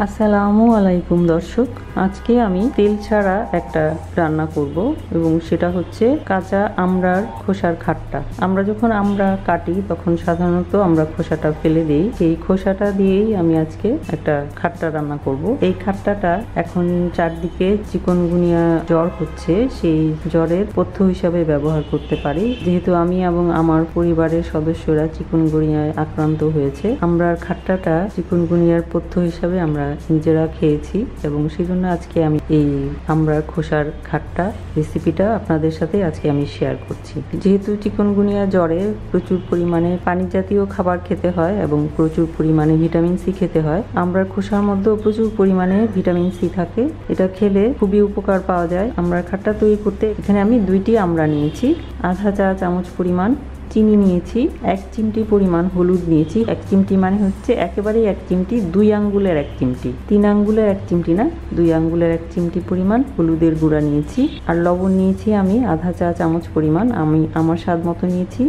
আসসালামু আলাইকুম, দর্শক। আজকে আমি তেল ছাড়া একটা রান্না করব এবং সেটা হচ্ছে কাঁচা আমড়ার খোসার খাট্টা। আমরা যখন আমরা কাটি, তখন সাধারণত আমরা খোসাটা ফেলে দিই। সেই খোসাটা দিয়েই আমি আজকে একটা খাট্টা রান্না করব। এই খাট্টাটা এখন চারদিকে চিকনগুনিয়া জ্বর হচ্ছে। সেই জ্বরের পথ্য হিসাবে ব্যবহার করতে পারি। যেহেতু আমি এবং আমার পরিবারের সদস্যরা চিকনগুনিয়ায় আক্রান্ত হয়েছে আমরার খাট্টাটা চিকনগুনিয়ার পথ্য হিসাবে আমরা নিজেরা খেয়েছি এবং সেই জন্য আজকে আমি এই আমরা খোসার খাটটা রেসিপিটা আপনাদের সাথে আজকে আমি শেয়ার করছি। যেহেতু চিকনগুনিয়া জ্বরে প্রচুর পরিমাণে পানি জাতীয় খাবার খেতে হয় এবং প্রচুর পরিমাণে ভিটামিন সি খেতে হয়, আমরা খোসার মধ্যেও প্রচুর পরিমাণে ভিটামিন সি থাকে। এটা খেলে খুবই উপকার পাওয়া যায়। আমরা খাটটা তৈরি করতে এখানে আমি দুইটি আমরা নিয়েছি। আধা চা চামচ পরিমাণ চিনি নিয়েছি, এক চিমটি পরিমাণ হলুদ নিয়েছি, এক চিমটি মানে হচ্ছে একেবারেই এক চিমটি, দুই আঙ্গুলের এক চিমটি। তিন আঙ্গুলের এক চিমটি না, দুই আঙ্গুলের এক চিমটি পরিমাণ হলুদের গুঁড়া নিয়েছি। আর লবণ নিয়েছি আমি আধা চা চামচ পরিমাণ, আমি আমার স্বাদ মতো নিয়েছি,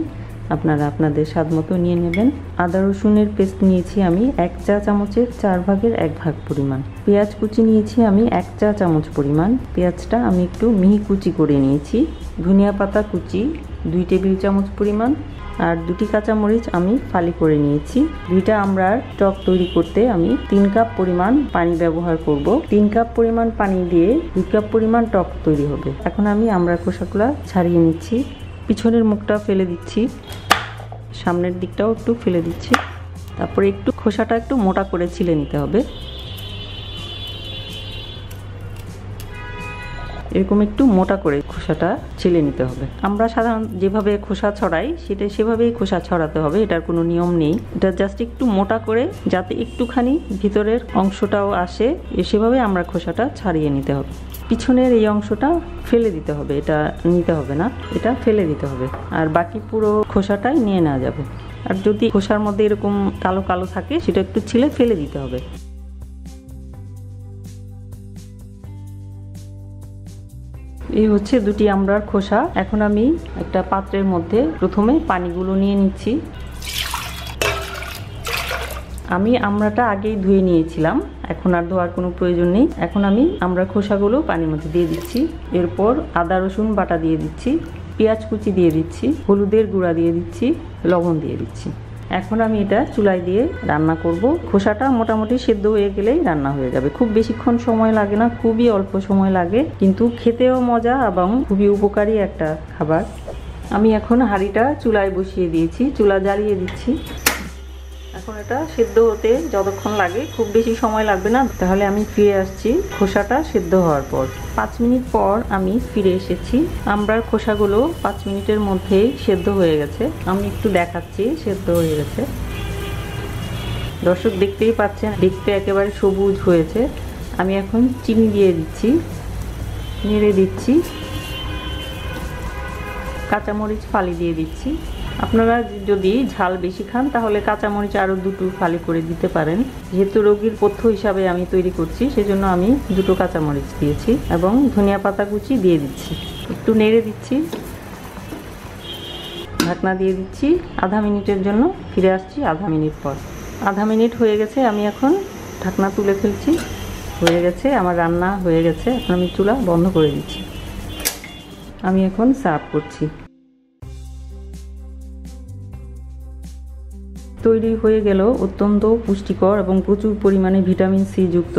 আপনারা আপনাদের স্বাদ মতো নিয়ে নেবেন। আদা রসুনের পেস্ট নিয়েছি আমি এক চা চামচের চার ভাগের এক ভাগ পরিমাণ। পেঁয়াজ কুচি নিয়েছি আমি এক চা চামচ পরিমাণ। পেঁয়াজটা আমি একটু মিহি কুচি করে নিয়েছি। ধনিয়া পাতা কুচি দুই টেবিল চামচ পরিমাণ আর দুটি কাঁচামরিচ আমি ফালি করে নিয়েছি। দুইটা আমরা টক তৈরি করতে আমি তিন কাপ পরিমাণ পানি ব্যবহার করব। তিন কাপ পরিমাণ পানি দিয়ে দুই কাপ পরিমাণ টক তৈরি হবে। এখন আমি আমরা খোসাগুলা ছাড়িয়ে নিচ্ছি। পিছনের মুখটা ফেলে দিচ্ছি। সামনের দিকটাও একটু ফেলে দিচ্ছি। তারপরে একটু খোসাটা একটু মোটা করে ছিলে নিতে হবে। এরকম একটু মোটা করে খোসাটা ছিলে নিতে হবে। আমরা সাধারণত যেভাবে খোসা ছড়াই, সেটা সেভাবেই খোসা ছড়াতে হবে, এটার কোনো নিয়ম নেই। এটা জাস্ট একটু মোটা করে, যাতে একটুখানি ভিতরের অংশটাও আসে সেভাবে আমরা খোসাটা ছাড়িয়ে নিতে হবে। পিছনের এই অংশটা ফেলে দিতে হবে, এটা নিতে হবে না, এটা ফেলে দিতে হবে। আর বাকি পুরো খোসাটাই নিয়ে নেওয়া যাবে। আর যদি খোসার মধ্যে এরকম কালো কালো থাকে, সেটা একটু ছিলে ফেলে দিতে হবে। এই হচ্ছে দুটি আমড়ার খোসা। এখন আমি একটা পাত্রের মধ্যে প্রথমে পানিগুলো নিয়ে নিচ্ছি। আমি আমড়াটা আগেই ধুয়ে নিয়েছিলাম, এখন আর ধোয়ার কোনো প্রয়োজন নেই। এখন আমি আমরা খোসাগুলো পানির মধ্যে দিয়ে দিচ্ছি। এরপর আদা, রসুন বাটা দিয়ে দিচ্ছি, পেঁয়াজ কুচি দিয়ে দিচ্ছি, হলুদের গুঁড়া দিয়ে দিচ্ছি, লবণ দিয়ে দিচ্ছি। এখন আমি এটা চুলায় দিয়ে রান্না করব। খোসাটা মোটামুটি সেদ্ধ হয়ে গেলেই রান্না হয়ে যাবে। খুব বেশিক্ষণ সময় লাগে না, খুবই অল্প সময় লাগে, কিন্তু খেতেও মজা এবং খুবই উপকারী একটা খাবার। আমি এখন হাঁড়িটা চুলায় বসিয়ে দিয়েছি, চুলা জ্বালিয়ে দিচ্ছি। এখন এটা সেদ্ধ হতে যতক্ষণ লাগে, খুব বেশি সময় লাগবে না, তাহলে আমি ফিরে আসছি। খোসাটা সেদ্ধ হওয়ার পর। পাঁচ মিনিট পর আমি ফিরে এসেছি। আমরার খোসাগুলো পাঁচ মিনিটের মধ্যেই সেদ্ধ হয়ে গেছে। আমি একটু দেখাচ্ছি, সেদ্ধ হয়ে গেছে। দর্শক দেখতেই পাচ্ছেন, দেখতে একেবারে সবুজ হয়েছে। আমি এখন চিনি দিয়ে দিচ্ছি, নেড়ে দিচ্ছি। কাঁচামরিচ ফালি দিয়ে দিচ্ছি। আপনারা যদি ঝাল বেশি খান, তাহলে কাঁচামরিচ আরও দুটো ফালি করে দিতে পারেন। যেহেতু রোগীর পথ্য হিসাবে আমি তৈরি করছি, সেজন্য আমি দুটো কাঁচামরিচ দিয়েছি এবং ধনিয়া পাতা কুচি দিয়ে দিচ্ছি। একটু নেড়ে দিচ্ছি। ঢাকনা দিয়ে দিচ্ছি আধা মিনিটের জন্য। ফিরে আসছি আধা মিনিট পর। আধা মিনিট হয়ে গেছে, আমি এখন ঢাকনা তুলে ফেলছি। হয়ে গেছে, আমার রান্না হয়ে গেছে। এখন আমি চুলা বন্ধ করে দিচ্ছি। আমি এখন সার্ভ করছি। তৈরি হয়ে গেল অত্যন্ত পুষ্টিকর এবং প্রচুর পরিমাণে ভিটামিন সি যুক্ত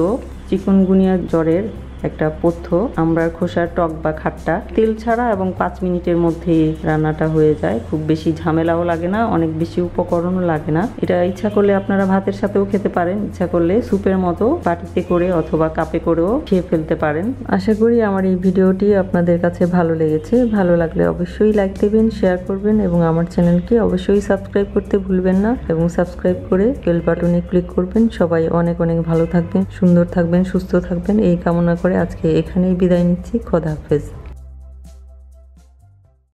চিকনগুনিয়া জ্বরের একটা পথ্য। আমরা খোসার টক বা খাট্টা, তেল ছাড়া এবং পাঁচ মিনিটের মধ্যে রান্নাটা হয়ে যায়। খুব বেশি ঝামেলাও লাগে না, অনেক বেশি উপকরণও লাগে না। এটা ইচ্ছা করলে আপনারা ভাতের সাথেও খেতে পারেন। ইচ্ছা করলে স্যুপের মতো বাটিতে করে অথবা কাপে করেও খেয়ে ফেলতে পারেন। আশা করি আমার এই ভিডিওটি আপনাদের কাছে ভালো লেগেছে। ভালো লাগলে অবশ্যই লাইক দেবেন শেয়ার করবেন এবং আমার চ্যানেলকে অবশ্যই সাবস্ক্রাইব করতে ভুলবেন না এবং সাবস্ক্রাইব করে বেল বাটনে ক্লিক করবেন। সবাই অনেক অনেক ভালো থাকবেন, সুন্দর থাকবেন, সুস্থ থাকবেন। এই কামনা করে আজকে এখানেই বিদায় নিচ্ছি। খোদা হাফেজ।